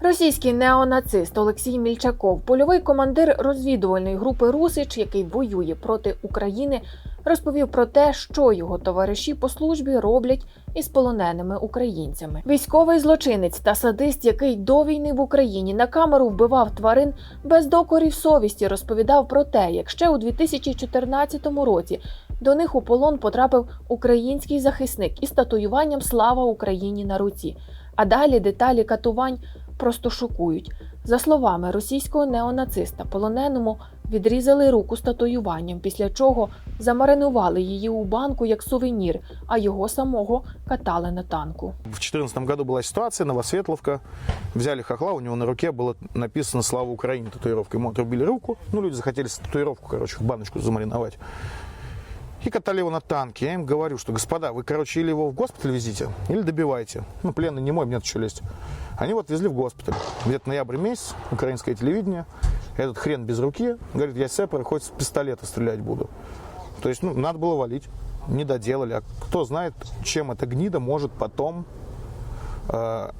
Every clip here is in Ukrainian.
Російський неонацист Олексій Мільчаков, польовий командир розвідувальної групи Русич, який воює проти України, розповів про те, що його товариші по службі роблять із полоненими українцями. Військовий злочинець та садист, який до війни в Україні на камеру вбивав тварин без докорів совісті, розповідав про те, як ще у 2014 році до них у полон потрапив український захисник із татуюванням Слава Україні на руці. А далі деталі катувань просто шокують. За словами російського неонациста, полоненому відрізали руку з татуюванням, після чого замаринували її у банку як сувенір, а його самого катали на танку. В 2014 году была ситуация, Новосветловка. Взяли хохла, у него на руке было написано «Слава Украине» татуировкой. Ему отрубили руку. Ну, люди захотели татуировку, короче, в баночку замариновать И катали его на танке. Я им говорю, что, господа, вы, короче, или его в госпиталь везите, или добивайте. Ну, пленный не мой, мне что лезть. Они вот везли в госпиталь. Где-то ноябрь месяц, украинское телевидение. Этот хрен без руки говорит, я сэпер, хоть с пистолета стрелять буду. То есть, ну, надо было валить. Не доделали. А кто знает, чем эта гнида может потом э,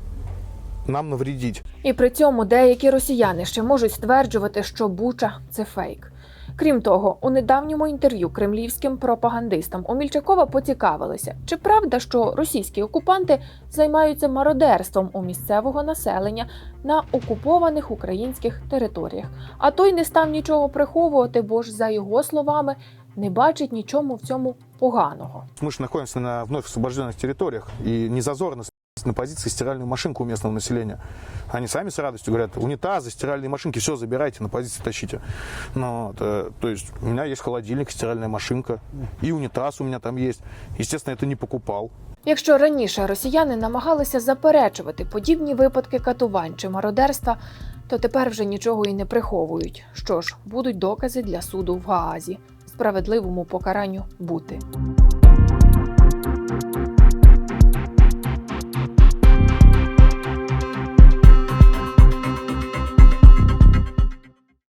нам навредить. І при цьому деякі росіяни ще можуть стверджувати, що Буча це фейк. Крім того, у недавньому інтерв'ю кремлівським пропагандистам у Мільчакова поцікавилися, чи правда, що російські окупанти займаються мародерством у місцевого населення на окупованих українських територіях. А той не став нічого приховувати, бо ж, за його словами, не бачить нічому в цьому поганого. Мы же находимся на вновь освобожденных территориях, и не зазорно на позиции стиральную машинку у местного населения. Они сами с радостью говорят, унитазы, стиральные машинки, все забирайте, на позиции тащите. Ну, вот, э, то есть у меня есть холодильник, стиральная машинка, и унитаз у меня там есть. Естественно, это не покупал. Якщо раніше росіяни намагалися заперечувати подібні випадки катувань чи мародерства, то тепер вже нічого і не приховують. Що ж, будуть докази для суду в Гаазі, справедливому покаранню бути.